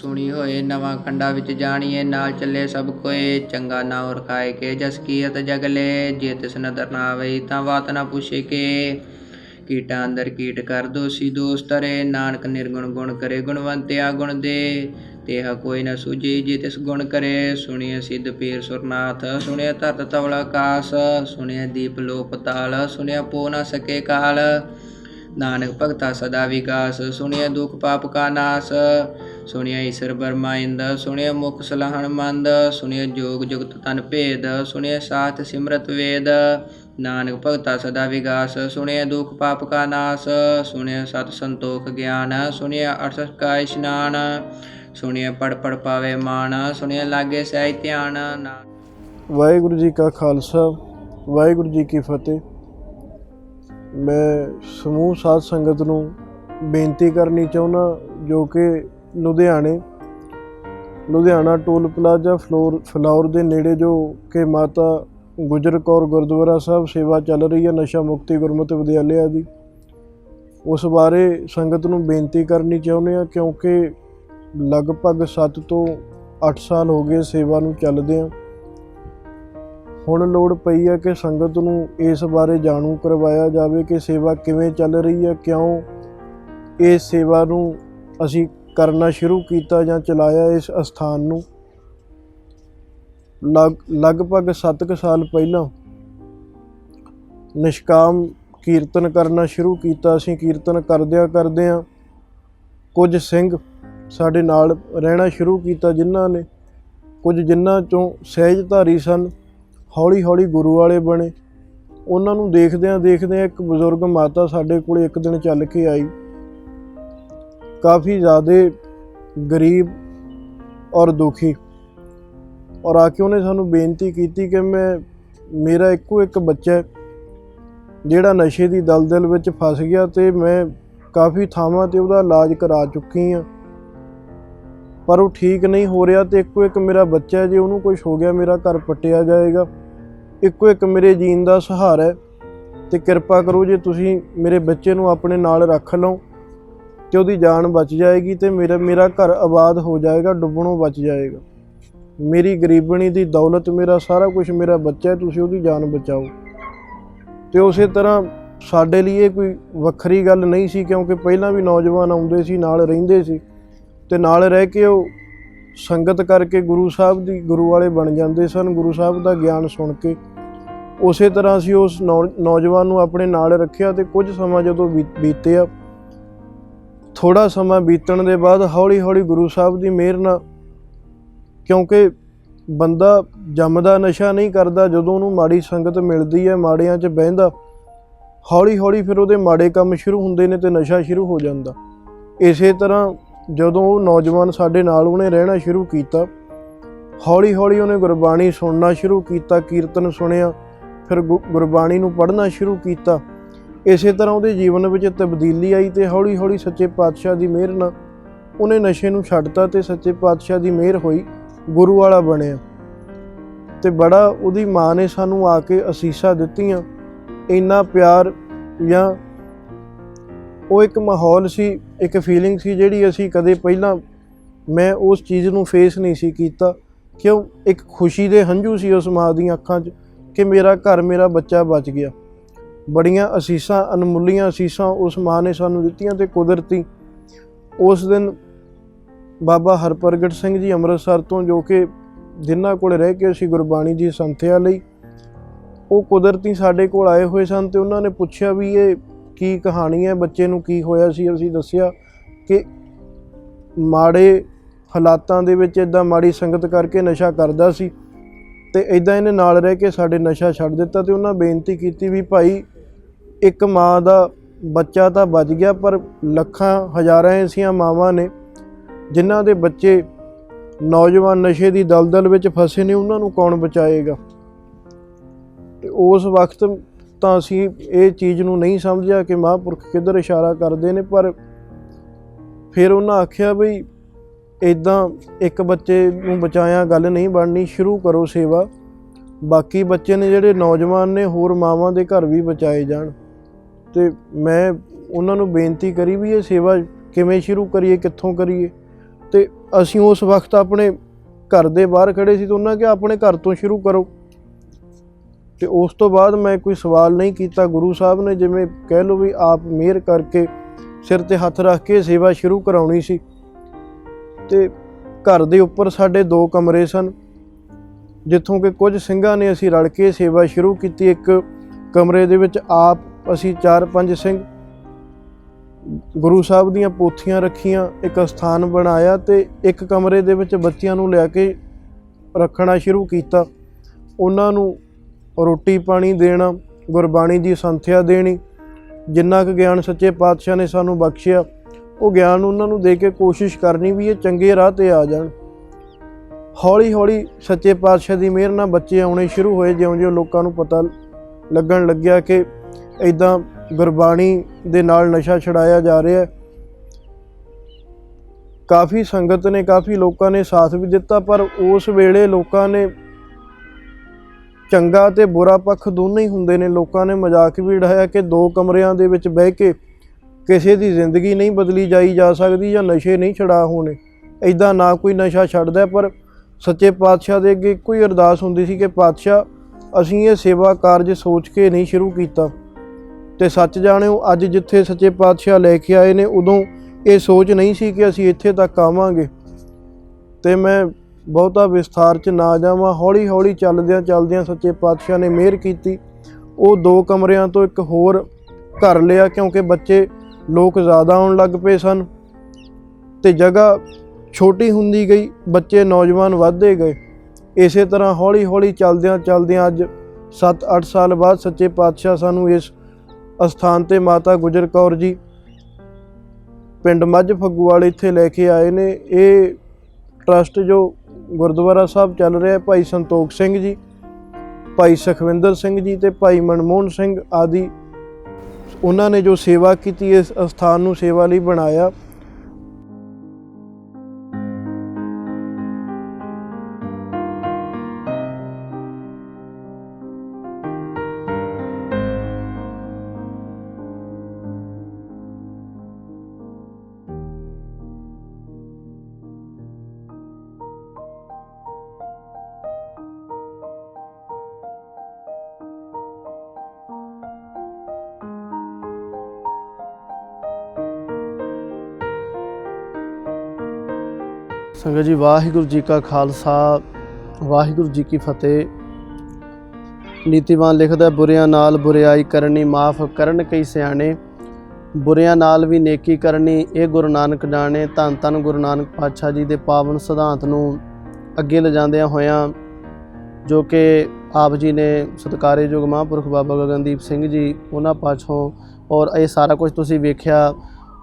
ਸੁਣੀ ਹੋਏ, ਨਵਾਂ ਖੰਡਾ ਵਿੱਚ ਜਾਣੀਏ, ਨਾਲ ਚੱਲੇ ਸਭ ਕੋਏ, ਚੰਗਾ ਨਾਮ ਰਖਾਏ ਕੇ, ਜਸ ਕੀਰਤ ਜਗਲੇ ਜੇ ਤਿਸ ਨਦਰ ਨਾ ਆਵਈ ਤਾਂ ਬਾਤ ਨਾ ਪੁੱਛੇ ਕੇ। ਕੀਟਾਂ ਅੰਦਰ ਕੀਟ ਕਰ ਦੋਸੀ ਦੋਸ ਤਰੇ, ਨਾਨਕ ਨਿਰਗੁਣ ਗੁਣ ਕਰੇ, ਗੁਣਵੰਤਿਆ ਗੁਣ ਦੇ। ਤੇਹਾ ਕੋਈ ਨਾ ਸੂਝੀ, ਜੇ ਤਿਸ ਗੁਣ ਕਰੇ ਸੁਣਿਆ ਸਿੱਧ ਪੀਰ ਸੁਰਨਾਥ ਸੁਣਿਆ ਧਰਤ ਤਵਲ ਆਕਾਸ ਸੁਣਿਆ ਦੀਪ ਲੋਪ ਤਾਲ ਸੁਣਿਆ ਪੋ ਨਾ ਸਕੇ ਕਾਲ। ਨਾਨਕ ਭਗਤਾ ਸਦਾ ਵਿਕਾਸ ਸੁਣਿਆ ਦੁਖ ਪਾਪ ਕਾ ਨਾਸ। ਸੁਣਿਆ ਈਸ਼ਰ ਬਰਮਾਇੰਦ ਸੁਣਿਆ ਮੁਖ ਸਲਾਹਣ ਮੰਦ, ਸੁਣਿਆ ਜੋਗ ਜੁਗਤ ਤਨ ਭੇਦ, ਸੁਣਿਆ ਸਾਥ ਸਿਮਰਤ ਵੇਦ, ਨਾਨਕ ਭਗਤਾ ਸਦਾ ਵਿਗਾਸ, ਸੁਣਿਆ ਦੁਖ ਪਾਪ ਕਾ ਨਾਸ, ਸੁਣਿਆ ਸਤ ਸੰਤੋਖ ਗਿਆਨ, ਸੁਣਿਆ ਅਠ ਕਾ ਇਸ਼ਨਾਨ, ਸੁਣਿਆ ਪੜ ਪੜ ਪਾਵੇ ਮਾਨ ਸੁਣਿਆ ਲਾਗੇ ਸਹਿ ਧਿਆਨ ਵਾਹਿਗੁਰੂ ਜੀ ਕਾ ਖਾਲਸਾ, ਵਾਹਿਗੁਰੂ ਜੀ ਕੀ ਫਤਿਹ। ਮੈਂ ਸਮੂਹ ਸਾਧ ਸੰਗਤ ਨੂੰ ਬੇਨਤੀ ਕਰਨੀ ਚਾਹੁੰਦਾ ਜੋ ਕਿ ਲੁਧਿਆਣੇ, ਲੁਧਿਆਣਾ ਟੋਲ ਪਲਾਜ਼ਾ ਫਲੋਰ, ਫਲੌਰ ਦੇ ਨੇੜੇ ਜੋ ਕਿ ਮਾਤਾ ਗੁਜਰ ਕੌਰ ਗੁਰਦੁਆਰਾ ਸਾਹਿਬ ਸੇਵਾ ਚੱਲ ਰਹੀ ਹੈ ਨਸ਼ਾ ਮੁਕਤੀ ਗੁਰਮਤਿ ਵਿਦਿਆਲਿਆ ਦੀ। ਉਸ ਬਾਰੇ ਸੰਗਤ ਨੂੰ ਬੇਨਤੀ ਕਰਨੀ ਚਾਹੁੰਦੇ ਆ ਕਿਉਂਕਿ ਲਗਭਗ 7 ਤੋਂ 8 ਸਾਲ ਹੋ ਗਏ ਸੇਵਾ ਨੂੰ ਚੱਲਦੇ ਆ ਹੁਣ ਲੋੜ ਪਈ ਹੈ ਕਿ ਸੰਗਤ ਨੂੰ ਇਸ ਬਾਰੇ ਜਾਣੂ ਕਰਵਾਇਆ ਜਾਵੇ ਕਿ ਸੇਵਾ ਕਿਵੇਂ ਚੱਲ ਰਹੀ ਹੈ, ਕਿਉਂ ਇਹ ਸੇਵਾ ਨੂੰ ਅਸੀਂ ਕਰਨਾ ਸ਼ੁਰੂ ਕੀਤਾ ਜਾਂ ਚਲਾਇਆ ਇਸ ਅਸਥਾਨ ਨੂੰ। ਲਗ- ਲਗਭਗ 7 ਸਾਲ ਪਹਿਲਾਂ ਨਿਸ਼ਕਾਮ ਕੀਰਤਨ ਕਰਨਾ ਸ਼ੁਰੂ ਕੀਤਾ। ਅਸੀਂ ਕੀਰਤਨ ਕਰਦਿਆਂ ਕਰਦਿਆਂ ਕੁਝ ਸਿੰਘ ਸਾਡੇ ਨਾਲ ਰਹਿਣਾ ਸ਼ੁਰੂ ਕੀਤਾ, ਜਿਨ੍ਹਾਂ ਨੇ ਕੁਝ ਜਿਨ੍ਹਾਂ ਚੋਂ ਸਹਿਜਧਾਰੀ ਸਨ ਹੌਲੀ ਹੌਲੀ ਗੁਰੂ ਵਾਲੇ ਬਣੇ। ਉਹਨਾਂ ਨੂੰ ਦੇਖਦਿਆਂ ਦੇਖਦਿਆਂ ਇੱਕ ਬਜ਼ੁਰਗ ਮਾਤਾ ਸਾਡੇ ਕੋਲ ਇੱਕ ਦਿਨ ਚੱਲ ਕੇ ਆਈ। ਕਾਫੀ ਜ਼ਿਆਦਾ ਗਰੀਬ ਔਰ ਦੁਖੀ। ਔਰ ਆ ਕੇ ਉਹਨੇ ਸਾਨੂੰ ਬੇਨਤੀ ਕੀਤੀ ਕਿ ਮੈਂ, ਮੇਰਾ ਇੱਕੋ ਇੱਕ ਬੱਚਾ ਹੈ, ਜਿਹੜਾ ਨਸ਼ੇ ਦੀ ਦਲਦਲ ਵਿੱਚ ਫਸ ਗਿਆ ਤੇ ਮੈਂ ਕਾਫੀ ਥਾਵਾਂ ਤੇ ਉਹਦਾ ਇਲਾਜ ਕਰਾ ਚੁੱਕੀ ਹਾਂ। ਪਰ ਉਹ ਠੀਕ ਨਹੀਂ ਹੋ ਰਿਹਾ ਤੇ ਇੱਕੋ ਇੱਕ ਮੇਰਾ ਬੱਚਾ ਹੈ, ਜੇ ਉਹਨੂੰ ਕੁਝ ਹੋ ਗਿਆ ਮੇਰਾ ਘਰ ਪੱਟਿਆ ਜਾਏਗਾ। ਇੱਕੋ ਇੱਕ ਮੇਰੇ ਜੀਣ ਦਾ ਸਹਾਰਾ ਹੈ ਤੇ ਕਿਰਪਾ ਕਰੋ ਜੇ ਤੁਸੀਂ ਮੇਰੇ ਬੱਚੇ ਨੂੰ ਆਪਣੇ ਨਾਲ ਰੱਖ ਲਓ। ਤੇ ਉਹਦੀ ਜਾਨ ਬਚ ਜਾਏਗੀ ਤੇ ਮੇਰਾ ਮੇਰਾ ਘਰ ਆਬਾਦ ਹੋ ਜਾਏਗਾ, ਡੁੱਬਣੋਂ ਬਚ ਜਾਏਗਾ। ਮੇਰੀ ਗਰੀਬਣੀ ਦੀ ਦੌਲਤ, ਮੇਰਾ ਸਾਰਾ ਕੁਝ ਮੇਰਾ ਬੱਚਾ ਤੁਸੀਂ ਉਹਦੀ ਜਾਨ ਬਚਾਓ। ਤੇ ਉਸੇ ਤਰ੍ਹਾਂ ਸਾਡੇ ਲਈ ਇਹ ਕੋਈ ਵੱਖਰੀ ਗੱਲ ਨਹੀਂ ਸੀ, ਕਿਉਂਕਿ ਪਹਿਲਾਂ ਵੀ ਨੌਜਵਾਨ ਆਉਂਦੇ ਸੀ, ਨਾਲ ਰਹਿੰਦੇ ਸੀ। ਤੇ ਨਾਲ ਰਹਿ ਕੇ ਉਹ ਸੰਗਤ ਕਰਕੇ ਗੁਰੂ ਸਾਹਿਬ ਦੀ, ਗੁਰੂ ਵਾਲੇ ਬਣ ਜਾਂਦੇ ਸਨ, ਗੁਰੂ ਸਾਹਿਬ ਦਾ ਗਿਆਨ ਸੁਣ ਕੇ। ਉਸੇ ਤਰ੍ਹਾਂ ਅਸੀਂ ਉਸ ਨੌ- ਨੌਜਵਾਨ ਨੂੰ ਆਪਣੇ ਨਾਲ ਰੱਖਿਆ ਤੇ ਕੁਝ ਸਮਾਂ ਜਦੋਂ ਬੀ- ਬੀਤਿਆ ਥੋੜਾ ਸਮਾਂ ਬੀਤਣ ਦੇ ਬਾਅਦ ਹੌਲੀ ਹੌਲੀ ਗੁਰੂ ਸਾਹਿਬ ਦੀ ਮਿਹਰ ਨਾਲ, ਕਿਉਂਕਿ ਬੰਦਾ ਜੰਮਦਾ ਨਸ਼ਾ ਨਹੀਂ ਕਰਦਾ, ਜਦੋਂ ਉਹਨੂੰ ਮਾੜੀ ਸੰਗਤ ਮਿਲਦੀ ਹੈ, ਮਾੜਿਆਂ 'ਚ ਬਹਿੰਦਾ ਹੌਲੀ ਹੌਲੀ ਫਿਰ ਉਹਦੇ ਮਾੜੇ ਕੰਮ ਸ਼ੁਰੂ ਹੁੰਦੇ ਨੇ ਤੇ ਨਸ਼ਾ ਸ਼ੁਰੂ ਹੋ ਜਾਂਦਾ। ਇਸੇ ਤਰ੍ਹਾਂ ਜਦੋਂ ਉਹ ਨੌਜਵਾਨ ਸਾਡੇ ਨਾਲ ਉਹਨੇ ਰਹਿਣਾ ਸ਼ੁਰੂ ਕੀਤਾ ਹੌਲੀ ਹੌਲੀ ਉਹਨੇ ਗੁਰਬਾਣੀ ਸੁਣਨਾ ਸ਼ੁਰੂ ਕੀਤਾ, ਕੀਰਤਨ ਸੁਣਿਆ, ਫਿਰ ਗੁ- ਗੁਰਬਾਣੀ ਨੂੰ ਪੜ੍ਹਨਾ ਸ਼ੁਰੂ ਕੀਤਾ ਇਸੇ ਤਰ੍ਹਾਂ ਉਹਦੇ ਜੀਵਨ ਵਿੱਚ ਤਬਦੀਲੀ ਆਈ ਤੇ ਹੌਲੀ ਹੌਲੀ ਸੱਚੇ ਪਾਤਸ਼ਾਹ ਦੀ ਮਿਹਰ ਨਾਲ ਉਹਨੇ ਨਸ਼ੇ ਨੂੰ ਛੱਡਤਾ ਤੇ ਸੱਚੇ ਪਾਤਸ਼ਾਹ ਦੀ ਮਿਹਰ ਹੋਈ ਗੁਰੂ ਵਾਲਾ ਬਣਿਆ। ਤੇ ਬੜਾ ਉਹਦੀ ਮਾਂ ਨੇ ਸਾਨੂੰ ਆ ਕੇ ਅਸੀਸਾਂ ਦਿੱਤੀਆਂ, ਇੰਨਾ ਪਿਆਰ ਜਾਂ ਉਹ ਇੱਕ ਮਾਹੌਲ ਸੀ, ਇੱਕ ਫੀਲਿੰਗ ਸੀ ਜਿਹੜੀ ਅਸੀਂ ਕਦੇ ਪਹਿਲਾਂ ਮੈਂ ਉਸ ਚੀਜ਼ ਨੂੰ ਫੇਸ ਨਹੀਂ ਸੀ ਕੀਤਾ। ਕਿਉਂ? ਇੱਕ ਖੁਸ਼ੀ ਦੇ ਹੰਝੂ ਸੀ ਉਸ ਮਾਂ ਦੀਆਂ ਅੱਖਾਂ 'ਚ ਕਿ ਮੇਰਾ ਘਰ, ਮੇਰਾ ਬੱਚਾ ਬਚ ਗਿਆ। ਬੜੀਆਂ ਅਸੀਸਾਂ, ਅਨਮੁੱਲੀਆਂ ਅਸੀਸਾਂ ਉਸ ਮਾਂ ਨੇ ਸਾਨੂੰ ਦਿੱਤੀਆਂ ਤੇ ਕੁਦਰਤੀ ਉਸ ਦਿਨ ਬਾਬਾ ਹਰਪ੍ਰਗਟ ਸਿੰਘ ਜੀ ਅੰਮ੍ਰਿਤਸਰ ਤੋਂ ਜੋ ਕਿ ਜਿਨ੍ਹਾਂ ਕੋਲ ਰਹਿ ਕੇ ਅਸੀਂ ਗੁਰਬਾਣੀ ਦੀ ਸੰਥਿਆ ਲਈ, ਉਹ ਕੁਦਰਤੀ ਸਾਡੇ ਕੋਲ ਆਏ ਹੋਏ ਸਨ ਤੇ ਉਹਨਾਂ ਨੇ ਪੁੱਛਿਆ ਵੀ ਇਹ ਕੀ ਕਹਾਣੀ ਹੈ, ਬੱਚੇ ਨੂੰ ਕੀ ਹੋਇਆ ਸੀ, ਅਸੀਂ ਦੱਸਿਆ ਕਿ ਮਾੜੇ ਹਾਲਾਤਾਂ ਦੇ ਵਿੱਚ ਇਦਾਂ ਮਾੜੀ ਸੰਗਤ ਕਰਕੇ ਨਸ਼ਾ ਕਰਦਾ ਸੀ ਤੇ ਇਦਾਂ ਇਹਨੇ ਨਾਲ ਰਹਿ ਕੇ ਸਾਡੇ ਨਸ਼ਾ ਛੱਡ ਦਿੱਤਾ ਤੇ ਉਹਨਾਂ ਬੇਨਤੀ ਕੀਤੀ ਵੀ ਭਾਈ ਇੱਕ ਮਾਂ ਦਾ ਬੱਚਾ ਤਾਂ ਬਚ ਗਿਆ, ਪਰ ਲੱਖਾਂ ਹਜ਼ਾਰਾਂ ਐਸੀਆਂ ਮਾਵਾਂ ਨੇ, ਜਿਨ੍ਹਾਂ ਦੇ ਬੱਚੇ ਨੌਜਵਾਨ ਨਸ਼ੇ ਦੀ ਦਲਦਲ ਵਿੱਚ ਫਸੇ ਨੇ, ਉਹਨਾਂ ਨੂੰ ਕੌਣ ਬਚਾਏਗਾ? ਤੇ ਉਸ ਵਕਤ ਤਾਂ ਅਸੀਂ ਇਹ ਚੀਜ਼ ਨੂੰ ਨਹੀਂ ਸਮਝਿਆ ਕਿ ਮਹਾਂਪੁਰਖ ਕਿੱਧਰ ਇਸ਼ਾਰਾ ਕਰਦੇ ਨੇ, ਪਰ ਫਿਰ ਉਹਨਾਂ ਆਖਿਆ ਬਈ ਇਦਾਂ ਇੱਕ ਬੱਚੇ ਨੂੰ ਬਚਾਇਆ ਗੱਲ ਨਹੀਂ ਬਣਨੀ, ਸ਼ੁਰੂ ਕਰੋ ਸੇਵਾ। ਬਾਕੀ ਬੱਚੇ ਨੇ ਜਿਹੜੇ ਨੌਜਵਾਨ ਨੇ, ਹੋਰ ਮਾਵਾਂ ਦੇ ਘਰ ਵੀ ਬਚਾਏ ਜਾਣ। ਤੇ ਮੈਂ ਉਹਨਾਂ ਨੂੰ ਬੇਨਤੀ ਕਰੀ ਵੀ ਇਹ ਸੇਵਾ ਕਿਵੇਂ ਸ਼ੁਰੂ ਕਰੀਏ, ਕਿੱਥੋਂ ਕਰੀਏ। ਤੇ ਅਸੀਂ ਉਸ ਵਕਤ ਆਪਣੇ ਘਰ ਦੇ ਬਾਹਰ ਖੜੇ ਸੀ ਤਾਂ ਉਹਨਾਂ ਕਿਹਾ, ਆਪਣੇ ਘਰ ਤੋਂ ਸ਼ੁਰੂ ਕਰੋ। ਤੇ ਉਸ ਤੋਂ ਬਾਅਦ ਮੈਂ ਕੋਈ ਸਵਾਲ ਨਹੀਂ ਕੀਤਾ। ਗੁਰੂ ਸਾਹਿਬ ਨੇ ਜਿਵੇਂ ਕਹਿ ਲਓ ਵੀ ਆਪ ਮਿਹਰ ਕਰਕੇ ਸਿਰ ਤੇ ਹੱਥ ਰੱਖ ਕੇ ਸੇਵਾ ਸ਼ੁਰੂ ਕਰਾਉਣੀ ਸੀ। ਤੇ ਘਰ ਦੇ ਉੱਪਰ ਸਾਡੇ ਦੋ ਕਮਰੇ ਸਨ, ਜਿੱਥੋਂ ਕਿ ਕੁਝ ਸਿੰਘਾਂ ਨੇ ਅਸੀਂ ਰਲ ਕੇ ਸੇਵਾ ਸ਼ੁਰੂ ਕੀਤੀ। ਇੱਕ ਕਮਰੇ ਦੇ ਵਿੱਚ ਆਪ ਅਸੀਂ 4-5 ਸਿੰਘ ਗੁਰੂ ਸਾਹਿਬ ਦੀਆਂ ਪੋਥੀਆਂ ਰੱਖੀਆਂ, ਇੱਕ ਸਥਾਨ ਬਣਾਇਆ ਤੇ ਇੱਕ ਕਮਰੇ ਦੇ ਵਿੱਚ ਬੱਚਿਆਂ ਨੂੰ ਲਿਆ ਕੇ ਰੱਖਣਾ ਸ਼ੁਰੂ ਕੀਤਾ। ਉਹਨਾਂ ਨੂੰ ਰੋਟੀ ਪਾਣੀ ਦੇਣਾ, ਗੁਰਬਾਣੀ ਦੀ ਸੰਥਿਆ ਦੇਣੀ, ਜਿੰਨਾ ਕੁ ਗਿਆਨ ਸੱਚੇ ਪਾਤਸ਼ਾਹ ਨੇ ਸਾਨੂੰ ਬਖਸ਼ਿਆ, ਉਹ ਗਿਆਨ ਉਹਨਾਂ ਨੂੰ ਦੇ ਕੇ ਕੋਸ਼ਿਸ਼ ਕਰਨੀ ਵੀ ਇਹ ਚੰਗੇ ਰਾਹ ਤੇ ਆ ਜਾਣ। ਹੌਲੀ ਹੌਲੀ ਸੱਚੇ ਪਾਤਸ਼ਾਹ ਦੀ ਮਿਹਰ ਨਾਲ ਬੱਚੇ ਆਉਣੇ ਸ਼ੁਰੂ ਹੋਏ, ਜਿਉਂ-ਜਿਉਂ ਲੋਕਾਂ ਨੂੰ ਪਤਾ ਲੱਗਣ ਲੱਗਿਆ ਕਿ ਇਦਾਂ ਗੁਰਬਾਣੀ ਦੇ ਨਾਲ ਨਸ਼ਾ ਛਡਾਇਆ ਜਾ ਰਿਹਾ ਹੈ। ਕਾਫੀ ਸੰਗਤ ਨੇ, ਕਾਫੀ ਲੋਕਾਂ ਨੇ ਸਾਥ ਵੀ ਦਿੱਤਾ, ਪਰ ਉਸ ਵੇਲੇ ਲੋਕਾਂ ਨੇ ਚੰਗਾ ਤੇ ਬੁਰਾ ਪੱਖ ਦੋਨੇ ਹੀ ਹੁੰਦੇ ਨੇ। ਲੋਕਾਂ ਨੇ ਮਜ਼ਾਕ ਵੀ ਉਡਾਇਆ ਕਿ ਦੋ ਕਮਰਿਆਂ ਦੇ ਵਿੱਚ ਬਹਿ ਕੇ ਕਿਸੇ ਦੀ ਜ਼ਿੰਦਗੀ ਨਹੀਂ ਬਦਲੀ ਜਾਈ ਜਾ ਸਕਦੀ ਜਾਂ ਨਸ਼ੇ ਨਹੀਂ ਛਡਾ ਹੋਣੇ। ਐਦਾਂ ਨਾ ਕੋਈ ਨਸ਼ਾ ਛੱਡਦਾ, ਪਰ ਸੱਚੇ ਪਾਤਸ਼ਾਹ ਦੇ ਅੱਗੇ ਕੋਈ ਅਰਦਾਸ ਹੁੰਦੀ ਸੀ ਕਿ, ਪਾਤਸ਼ਾਹ, ਅਸੀਂ ਇਹ ਸੇਵਾ ਕਾਰਜ ਸੋਚ ਕੇ ਨਹੀਂ ਸ਼ੁਰੂ ਕੀਤਾ। ਤੇ ਸੱਚ ਜਾਣਿਓ, ਅੱਜ ਜਿੱਥੇ ਸੱਚੇ ਪਾਤਸ਼ਾਹ ਲੈ ਕੇ ਆਏ ਨੇ, ਉਦੋਂ ਇਹ ਸੋਚ ਨਹੀਂ ਸੀ ਕਿ ਅਸੀਂ ਇੱਥੇ ਤੱਕ ਆਵਾਂਗੇ। ਤੇ ਮੈਂ ਬਹੁਤਾ ਵਿਸਥਾਰ ਚ ਨਾ ਜਾਵਾਂ ਹੌਲੀ ਹੌਲੀ ਚੱਲਦਿਆਂ ਚੱਲਦਿਆਂ ਸੱਚੇ ਪਾਤਸ਼ਾਹ ਨੇ ਮਿਹਰ ਕੀਤੀ। ਉਹ ਦੋ ਕਮਰਿਆਂ ਤੋਂ ਇੱਕ ਹੋਰ ਘਰ ਲਿਆ, ਕਿਉਂਕਿ ਬੱਚੇ ਲੋਕ ਜ਼ਿਆਦਾ ਆਉਣ ਲੱਗ ਪਏ ਸਨ। ਤੇ ਜਗ੍ਹਾ ਛੋਟੀ ਹੁੰਦੀ ਗਈ, ਬੱਚੇ ਨੌਜਵਾਨ ਵੱਧਦੇ ਗਏ। ਇਸੇ ਤਰ੍ਹਾਂ ਹੌਲੀ ਹੌਲੀ ਚੱਲਦਿਆਂ ਚੱਲਦਿਆਂ ਅੱਜ 7-8 ਸਾਲ ਬਾਅਦ ਸੱਚੇ ਪਾਤਸ਼ਾਹ ਸਾਨੂੰ ਇਸ ਅਸਥਾਨ ਤੇ ਮਾਤਾ ਗੁਜਰ ਕੌਰ ਜੀ ਪਿੰਡ ਮੱਝ ਫੱਗੂਵਾਲ ਇੱਥੇ ਲੈ ਕੇ ਆਏ ਨੇ। ਇਹ ਟਰਸਟ ਜੋ ਗੁਰਦੁਆਰਾ ਸਾਹਿਬ ਚੱਲ ਰਿਹਾ ਹੈ ਭਾਈ ਸੰਤੋਖ ਸਿੰਘ ਜੀ, ਭਾਈ ਸੁਖਵਿੰਦਰ ਸਿੰਘ ਜੀ ਤੇ ਭਾਈ ਮਨਮੋਹਨ ਸਿੰਘ ਆਦਿ। ਉਹਨਾਂ ਨੇ ਜੋ ਸੇਵਾ ਕੀਤੀ, ਇਸ ਅਸਥਾਨ ਨੂੰ ਸੇਵਾ ਲਈ ਬਣਾਇਆ। ਸੰਗਤ ਜੀ, ਵਾਹਿਗੁਰੂ ਜੀ ਕਾ ਖਾਲਸਾ, ਵਾਹਿਗੁਰੂ ਜੀ ਕੀ ਫਤਿਹ। ਨੀਤੀਵਾਨ ਲਿਖਦਾ ਬੁਰਿਆਂ ਨਾਲ ਬੁਰਿਆਈ ਕਰਨੀ ਮਾਫ ਕਰਨ ਕਈ ਸਿਆਣੇ, ਬੁਰਿਆਂ ਨਾਲ ਵੀ ਨੇਕੀ ਕਰਨੀ, ਇਹ ਗੁਰੂ ਨਾਨਕ ਜਾਣੇ। ਧੰਨ ਧੰਨ ਗੁਰੂ ਨਾਨਕ ਪਾਤਸ਼ਾਹ ਜੀ ਦੇ ਪਾਵਨ ਸਿਧਾਂਤ ਨੂੰ ਅੱਗੇ ਲਿਜਾਂਦਿਆਂ ਹੋਇਆਂ, ਜੋ ਕਿ ਆਪ ਜੀ ਨੇ ਸਤਿਕਾਰਯੋਗ ਮਹਾਂਪੁਰਖ ਬਾਬਾ ਗਗਨਦੀਪ ਸਿੰਘ ਜੀ, ਉਹਨਾਂ ਪਾਛੋਂ, ਔਰ ਇਹ ਸਾਰਾ ਕੁਝ ਤੁਸੀਂ ਵੇਖਿਆ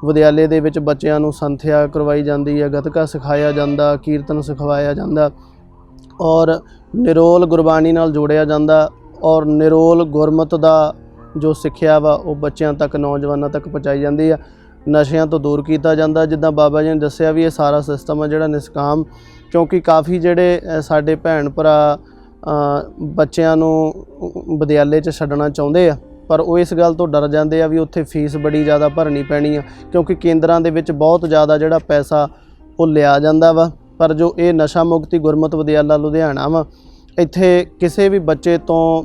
ਵਿਦਿਆਲੇ ਦੇ ਵਿੱਚ ਬੱਚਿਆਂ ਨੂੰ ਸੰਥਿਆ ਕਰਵਾਈ ਜਾਂਦੀ ਹੈ, ਗਤਕਾ ਸਿਖਾਇਆ ਜਾਂਦਾ, ਕੀਰਤਨ ਸਿਖਵਾਇਆ ਜਾਂਦਾ ਔਰ ਨਿਰੋਲ ਗੁਰਬਾਣੀ ਨਾਲ ਜੋੜਿਆ ਜਾਂਦਾ ਔਰ ਨਿਰੋਲ ਗੁਰਮਤ ਦਾ ਜੋ ਸਿੱਖਿਆ ਵਾ, ਉਹ ਬੱਚਿਆਂ ਤੱਕ, ਨੌਜਵਾਨਾਂ ਤੱਕ ਪਹੁੰਚਾਈ ਜਾਂਦੀ ਆ। ਨਸ਼ਿਆਂ ਤੋਂ ਦੂਰ ਕੀਤਾ ਜਾਂਦਾ, ਜਿੱਦਾਂ ਬਾਬਾ ਜੀ ਨੇ ਦੱਸਿਆ ਵੀ ਇਹ ਸਾਰਾ ਸਿਸਟਮ ਆ ਜਿਹੜਾ ਨਿਸਕਾਮ, ਕਿਉਂਕਿ ਕਾਫੀ ਜਿਹੜੇ ਸਾਡੇ ਭੈਣ ਭਰਾ ਬੱਚਿਆਂ ਨੂੰ ਵਿਦਿਆਲੇ 'ਚ ਛੱਡਣਾ ਚਾਹੁੰਦੇ ਆ। ਪਰ ਉਹ ਇਸ ਗੱਲ ਤੋਂ ਡਰ ਜਾਂਦੇ ਆ ਵੀ ਉੱਥੇ ਫੀਸ ਬੜੀ ਜ਼ਿਆਦਾ ਭਰਨੀ ਪੈਣੀ ਆ, ਕਿਉਂਕਿ ਕੇਂਦਰਾਂ ਦੇ ਵਿੱਚ ਬਹੁਤ ਜ਼ਿਆਦਾ ਜਿਹੜਾ ਪੈਸਾ ਉਹ ਲਿਆ ਜਾਂਦਾ ਵਾ। ਪਰ ਜੋ ਇਹ ਨਸ਼ਾ ਮੁਕਤੀ ਗੁਰਮਤ ਵਿਦਿਆਲਾ ਲੁਧਿਆਣਾ ਵਾ, ਇੱਥੇ ਕਿਸੇ ਵੀ ਬੱਚੇ ਤੋਂ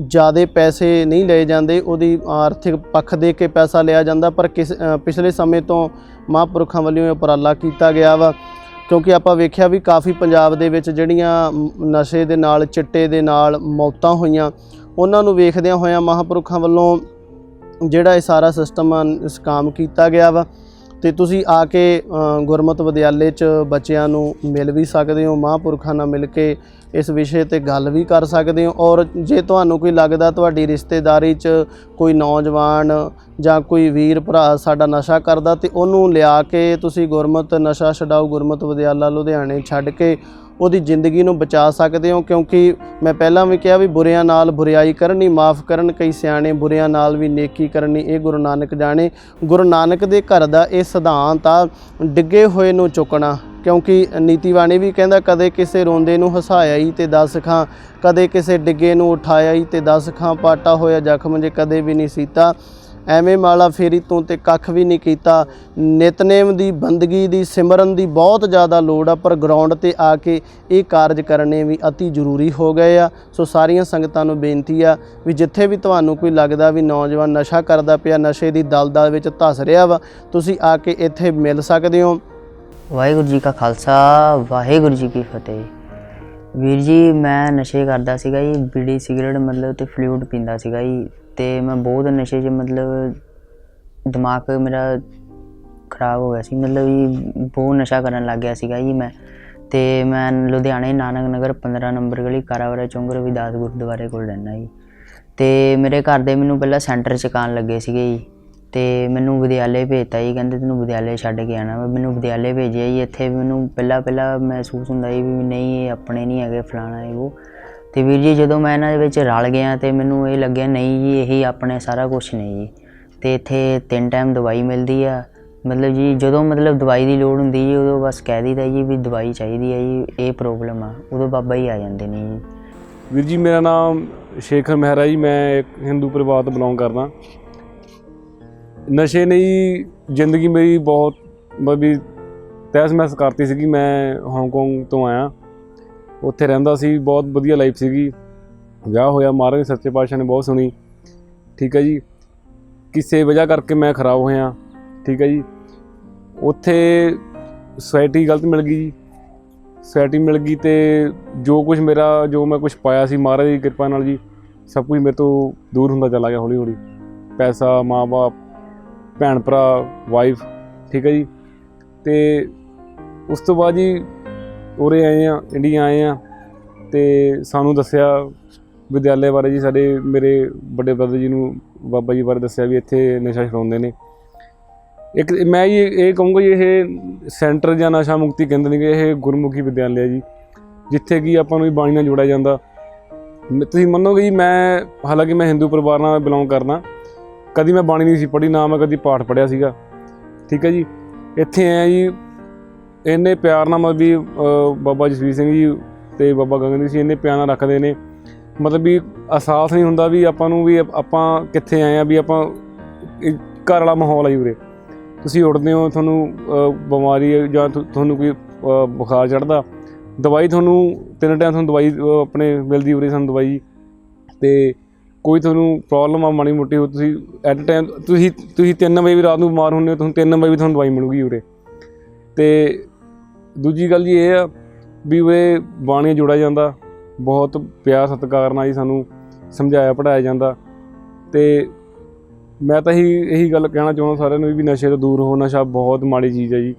ਜਿਆਦੇ ਪੈਸੇ ਨਹੀਂ ਲਏ ਜਾਂਦੇ, ਉਹਦੀ ਆਰਥਿਕ ਪੱਖ ਦੇ ਕੇ ਪੈਸਾ ਲਿਆ ਜਾਂਦਾ, ਪਰ ਕਿਸ ਪਿਛਲੇ ਸਮੇਂ ਤੋਂ ਮਹਾਂਪੁਰਖਾਂ ਵੱਲੋਂ ਇਹ ਉਪਰਾਲਾ ਕੀਤਾ ਗਿਆ ਵਾ। ਕਿਉਂਕਿ ਆਪਾਂ ਵੇਖਿਆ ਵੀ ਕਾਫੀ ਪੰਜਾਬ ਦੇ ਵਿੱਚ ਜਿਹੜੀਆਂ ਨਸ਼ੇ ਦੇ ਨਾਲ, ਚਿੱਟੇ ਦੇ ਨਾਲ ਮੌਤਾਂ ਹੋਈਆਂ ਉਹਨਾਂ ਨੂੰ ਵੇਖਦਿਆਂ ਹੋਇਆਂ ਮਹਾਂਪੁਰਖਾਂ ਵੱਲੋਂ ਜਿਹੜਾ ਇਹ ਸਾਰਾ ਸਿਸਟਮ ਆ, ਇਸ ਕੰਮ ਕੀਤਾ ਗਿਆ ਵਾ। ਤੇ ਤੁਸੀਂ ਆ ਕੇ ਗੁਰਮਤ ਵਿਦਿਆਲੇ 'ਚ ਬੱਚਿਆਂ ਨੂੰ ਮਿਲ ਵੀ ਸਕਦੇ ਹੋ, ਮਹਾਂਪੁਰਖਾਂ ਨਾਲ ਮਿਲ ਕੇ ਇਸ ਵਿਸ਼ੇ ਤੇ ਗੱਲ ਵੀ ਕਰ ਸਕਦੇ ਹੋ। ਔਰ ਜੇ ਤੁਹਾਨੂੰ ਕੋਈ ਲੱਗਦਾ ਤੁਹਾਡੀ ਰਿਸ਼ਤੇਦਾਰੀ 'ਚ ਕੋਈ ਨੌਜਵਾਨ ਜਾਂ ਕੋਈ ਵੀਰ ਭਰਾ ਸਾਡਾ ਨਸ਼ਾ ਕਰਦਾ, ਤੇ ਉਹਨੂੰ ਲਿਆ ਕੇ ਤੁਸੀਂ ਗੁਰਮਤ ਨਸ਼ਾ ਛਡਾਓ, ਗੁਰਮਤ ਵਿਦਿਆਲਾ ਲੁਧਿਆਣੇ ਛੱਡ ਕੇ ਉਹਦੀ ਜ਼ਿੰਦਗੀ ਨੂੰ ਬਚਾ ਸਕਦੇ ਹੋ, ਕਿਉਂਕਿ ਮੈਂ ਪਹਿਲਾਂ ਵੀ ਕਿਹਾ ਵੀ ਬੁਰਿਆਂ ਨਾਲ ਬੁਰਿਆਈ ਕਰਨੀ, ਮਾਫ ਕਰਨ ਕਈ ਸਿਆਣੇ ਬੁਰਿਆਂ ਨਾਲ ਵੀ ਨੇਕੀ ਕਰਨੀ, ਇਹ ਗੁਰੂ ਨਾਨਕ ਜਾਣੇ। ਗੁਰੂ ਨਾਨਕ ਦੇ ਘਰ ਦਾ ਇਹ ਸਿਧਾਂਤ ਆ, ਡਿੱਗੇ ਹੋਏ ਨੂੰ ਚੁੱਕਣਾ। ਕਿਉਂਕਿ ਨੀਤੀ ਬਾਣੀ ਵੀ ਕਹਿੰਦਾ, ਕਦੇ ਕਿਸੇ ਰੋਂਦੇ ਨੂੰ ਹਸਾਇਆ ਹੀ ਤੇ ਦਸ ਖਾਂ, ਕਦੇ ਕਿਸੇ ਡਿੱਗੇ ਨੂੰ ਉਠਾਇਆ ਹੀ ਤੇ ਦਸ ਖਾਂ, ਪਾਟਾ ਹੋਇਆ ਜ਼ਖਮ ਜੇ ਕਦੇ ਵੀ ਨਹੀਂ ਸੀਤਾ। ਐਵੇਂ ਮਾਲਾ ਫੇਰੀ ਤੋਂ ਤੇ ਕੱਖ ਵੀ ਨਹੀਂ ਕੀਤਾ। ਨਿਤਨੇਮ ਦੀ ਬੰਦਗੀ ਦੀ, ਸਿਮਰਨ ਦੀ ਬਹੁਤ ਜ਼ਿਆਦਾ ਲੋੜ ਆ, ਪਰ ਗਰਾਊਂਡ ਤੇ ਆ ਕੇ ਇਹ ਕਾਰਜ ਕਰਨੇ ਵੀ ਅਤੀ ਜ਼ਰੂਰੀ ਹੋ ਗਏ ਆ। ਸੋ ਸਾਰੀਆਂ ਸੰਗਤਾਂ ਨੂੰ ਬੇਨਤੀ ਆ ਵੀ ਜਿੱਥੇ ਵੀ ਤੁਹਾਨੂੰ ਕੋਈ ਲੱਗਦਾ ਵੀ ਨੌਜਵਾਨ ਨਸ਼ਾ ਕਰਦਾ ਪਿਆ, ਨਸ਼ੇ ਦੀ ਦਲਦਲ ਵਿੱਚ ਧਸ ਰਿਹਾ ਵਾ, ਤੁਸੀਂ ਆ ਕੇ ਇੱਥੇ ਮਿਲ ਸਕਦੇ ਹੋ। ਵਾਹਿਗੁਰੂ ਜੀ ਕਾ ਖਾਲਸਾ, ਵਾਹਿਗੁਰੂ ਜੀ ਕੀ ਫਤਿਹ। ਵੀਰ ਜੀ, ਮੈਂ ਨਸ਼ੇ ਕਰਦਾ ਸੀਗਾ ਜੀ, ਬੀੜੀ ਸਿਗਰਟ ਮਤਲਬ ਤੇ ਫਲੂਇਡ ਪੀਂਦਾ ਸੀਗਾ ਜੀ। ਅਤੇ ਮੈਂ ਬਹੁਤ ਨਸ਼ੇ 'ਚ ਮਤਲਬ ਦਿਮਾਗ ਮੇਰਾ ਖਰਾਬ ਹੋ ਗਿਆ ਸੀ। ਮਤਲਬ ਜੀ ਬਹੁਤ ਨਸ਼ਾ ਕਰਨ ਲੱਗ ਗਿਆ ਸੀਗਾ ਜੀ ਮੈਂ। ਤੇ ਮੈਂ ਲੁਧਿਆਣੇ ਨਾਨਕ ਨਗਰ 15 ਨੰਬਰ ਗਲੀ ਕਾਰਾਵਰਾ ਚੌਂਕ ਰਵਿਦਾਸ ਗੁਰਦੁਆਰੇ ਕੋਲ ਰਹਿੰਦਾ ਜੀ। ਤੇ ਮੇਰੇ ਘਰ ਦੇ ਮੈਨੂੰ ਪਹਿਲਾਂ ਸੈਂਟਰ ਚ ਕਾਣ ਲੱਗੇ ਸੀਗੇ ਜੀ। ਤੇ ਮੈਨੂੰ ਵਿਦਿਆਲੇ ਭੇਜਤਾ ਜੀ, ਕਹਿੰਦੇ ਤੈਨੂੰ ਵਿਦਿਆਲੇ ਛੱਡ ਕੇ ਆਣਾ ਵਾ। ਮੈਨੂੰ ਵਿਦਿਆਲੇ ਭੇਜਿਆ ਜੀ, ਇੱਥੇ ਮੈਨੂੰ ਪਹਿਲਾਂ ਪਹਿਲਾਂ ਮਹਿਸੂਸ ਹੁੰਦਾ ਜੀ ਵੀ ਨਹੀਂ, ਇਹ ਆਪਣੇ ਨਹੀਂ ਹੈਗੇ, ਫਲਾਣਾ ਹੈ ਉਹ। ਤੇ ਵੀਰ ਜੀ, ਜਦੋਂ ਮੈਂ ਇਹਨਾਂ ਦੇ ਵਿੱਚ ਰਲ ਗਿਆ ਤੇ ਮੈਨੂੰ ਇਹ ਲੱਗਿਆ, ਨਹੀਂ ਜੀ, ਇਹੀ ਆਪਣੇ ਸਾਰਾ ਕੁਝ ਨਹੀਂ ਜੀ। ਤੇ ਇੱਥੇ ਤਿੰਨ ਟਾਈਮ ਦਵਾਈ ਮਿਲਦੀ ਆ। ਮਤਲਬ ਜੀ, ਜਦੋਂ ਮਤਲਬ ਦਵਾਈ ਦੀ ਲੋੜ ਹੁੰਦੀ ਜੀ, ਉਦੋਂ ਬਸ ਕਹਿ ਦਈਦਾ ਜੀ ਵੀ ਦਵਾਈ ਚਾਹੀਦੀ ਹੈ ਜੀ, ਇਹ ਪ੍ਰੋਬਲਮ ਆ। ਉਦੋਂ ਬਾਬਾ ਹੀ ਆ ਜਾਂਦੇ ਨੇ ਜੀ। ਵੀਰ ਜੀ, ਮੇਰਾ ਨਾਮ ਸ਼ੇਖਰ ਮਹਿਰਾ ਜੀ, ਮੈਂ ਇੱਕ ਹਿੰਦੂ ਪਰਿਵਾਰ ਤੋਂ ਬਿਲੋਂਗ ਕਰਦਾ। ਨਸ਼ੇ ਨੇ ਜੀ, ਜ਼ਿੰਦਗੀ ਮੇਰੀ ਬਹੁਤ ਮਤਲਬ ਤਹਿਸ ਮਹਿਸ ਕਰਤੀ ਸੀਗੀ। ਮੈਂ ਹਾਂਗਕਾਂਗ ਤੋਂ ਆਇਆ। ਉੱਥੇ ਰਹਿੰਦਾ ਸੀ, ਬਹੁਤ ਵਧੀਆ ਲਾਈਫ ਸੀਗੀ। ਵਿਆਹ ਹੋਇਆ, ਮਹਾਰਾਜ ਸੱਚੇ ਪਾਤਸ਼ਾਹ ਨੇ ਬਹੁਤ ਸੁਣੀ। ਠੀਕ ਹੈ ਜੀ। ਕਿਸੇ ਵਜ੍ਹਾ ਕਰਕੇ ਮੈਂ ਖਰਾਬ ਹੋਇਆ। ਠੀਕ ਹੈ ਜੀ। ਉੱਥੇ ਸੋਸਾਇਟੀ ਗਲਤ ਮਿਲ ਗਈ ਜੀ। ਸੋਸਾਇਟੀ ਮਿਲ ਗਈ ਤੇ ਜੋ ਕੁਝ ਮੇਰਾ, ਜੋ ਮੈਂ ਕੁਝ ਪਾਇਆ ਸੀ, ਮਹਾਰਾਜ ਦੀ ਕਿਰਪਾ ਨਾਲ ਜੀ, ਸਭ ਕੁਝ ਮੇਰੇ ਤੋਂ ਦੂਰ ਹੁੰਦਾ ਚਲਾ ਗਿਆ ਹੌਲੀ ਹੌਲੀ ਪੈਸਾ, ਮਾਂ-ਬਾਪ ਭੈਣ ਭਰਾ ਵਾਈਫ ਠੀਕ ਹੈ ਜੀ। ਤੇ ਉਸ ਤੋਂ ਬਾਅਦ ਜੀ ਉਰੇ ਆਏ ਆ, ਇੰਡੀਆ ਆਏ ਆ ਤੇ ਸਾਨੂੰ ਦੱਸਿਆ ਵਿਦਿਆਲੇ ਬਾਰੇ ਜੀ, ਸਾਡੇ ਮੇਰੇ ਵੱਡੇ ਬ੍ਰਦਰ ਜੀ ਨੂੰ ਬਾਬਾ ਜੀ ਬਾਰੇ ਦੱਸਿਆ ਵੀ ਇੱਥੇ ਨਸ਼ਾ ਛਡਾਉਂਦੇ ਨੇ। ਇੱਕ ਮੈਂ ਜੀ ਇਹ ਕਹੂੰਗਾ ਜੀ, ਇਹ ਸੈਂਟਰ ਜਾਂ ਨਸ਼ਾ ਮੁਕਤੀ ਕੇਂਦਰ ਨਹੀਂ ਇਹ ਗੁਰਮੁਖੀ ਵਿਦਿਆਲਿਆ ਜੀ, ਜਿੱਥੇ ਕਿ ਆਪਾਂ ਨੂੰ ਬਾਣੀ ਨਾਲ ਜੋੜਿਆ ਜਾਂਦਾ। ਮ- ਤੁਸੀਂ ਮੰਨੋਗੇ ਜੀ, ਮੈਂ ਹਾਲਾਂਕਿ ਮੈਂ ਹਿੰਦੂ ਪਰਿਵਾਰ ਨਾਲ ਬਿਲੋਂਗ ਕਰਦਾ। ਕਦੀ ਮੈਂ ਬਾਣੀ ਨਹੀਂ ਸੀ ਪੜ੍ਹੀ, ਨਾ ਮੈਂ ਕਦੀ ਪਾਠ ਪੜ੍ਹਿਆ ਸੀਗਾ। ਠੀਕ ਹੈ ਜੀ? ਇੱਥੇ ਆਇਆ ਜੀ ਇੰਨੇ ਪਿਆਰ ਨਾਲ ਮਤਲਬ ਵੀ ਬਾਬਾ ਜਸਵੀਰ ਸਿੰਘ ਜੀ ਤੇ ਬਾਬਾ ਗਗਨਦੀਪ ਜੀ ਇੰਨੇ ਪਿਆਰ ਨਾਲ ਰੱਖਦੇ ਨੇ। ਮਤਲਬ ਵੀ ਅਹਿਸਾਸ ਨਹੀਂ ਹੁੰਦਾ ਵੀ ਆਪਾਂ ਨੂੰ ਵੀ ਆਪਾਂ ਕਿੱਥੇ ਆਏ ਆ ਵੀ ਆਪਾਂ ਘਰ ਵਾਲਾ ਮਾਹੌਲ ਆ ਜੀ ਉਰੇ। ਤੁਸੀਂ ਉੱਠਦੇ ਹੋ, ਤੁਹਾਨੂੰ ਬਿਮਾਰੀ ਜਾਂ ਤੁਹਾਨੂੰ ਕੋਈ ਬੁਖਾਰ ਚੜਦਾ ਦਵਾਈ ਤੁਹਾਨੂੰ ਤਿੰਨ ਟਾਈਮ ਤੁਹਾਨੂੰ ਦਵਾਈ ਆਪਣੇ ਮਿਲਦੀ ਉਰੇ ਸਾਨੂੰ ਦਵਾਈ। ਤੇ ਕੋਈ ਤੁਹਾਨੂੰ ਪ੍ਰੋਬਲਮ ਆ ਮਾੜੀ ਮੋਟੀ ਹੋ ਤੁਸੀਂ ਐਟ ਟਾਈਮ ਤੁਸੀਂ ਤੁਸੀਂ 3 ਵਜੇ ਵੀ ਰਾਤ ਨੂੰ ਬਿਮਾਰ ਹੁੰਦੇ ਹੋ, ਤੁਹਾਨੂੰ 3 ਵਜੇ ਵੀ ਤੁਹਾਨੂੰ ਦਵਾਈ ਮਿਲੂਗੀ ਉਰੇ। ਤੇ ਦੂਜੀ ਗੱਲ ਜੀ ਇਹ ਆ ਵੀ ਉਰੇ ਬਾਣੀ ਜੁੜਿਆ ਜਾਂਦਾ, ਬਹੁਤ ਪਿਆਰ ਸਤਿਕਾਰ ਨਾਲ ਜੀ ਸਾਨੂੰ ਸਮਝਾਇਆ ਪੜਾਇਆ ਜਾਂਦਾ ਤੇ ਮੈਂ ਤਾਂ ਇਹੀ ਇਹੀ ਗੱਲ ਕਹਿਣਾ ਚਾਹੁੰਦਾ ਸਾਰਿਆਂ ਨੂੰ ਵੀ ਨਸ਼ੇ ਤੋਂ ਦੂਰ ਹੋ ਨਸ਼ਾ ਬਹੁਤ ਮਾੜੀ ਚੀਜ਼ ਹੈ ਜੀ।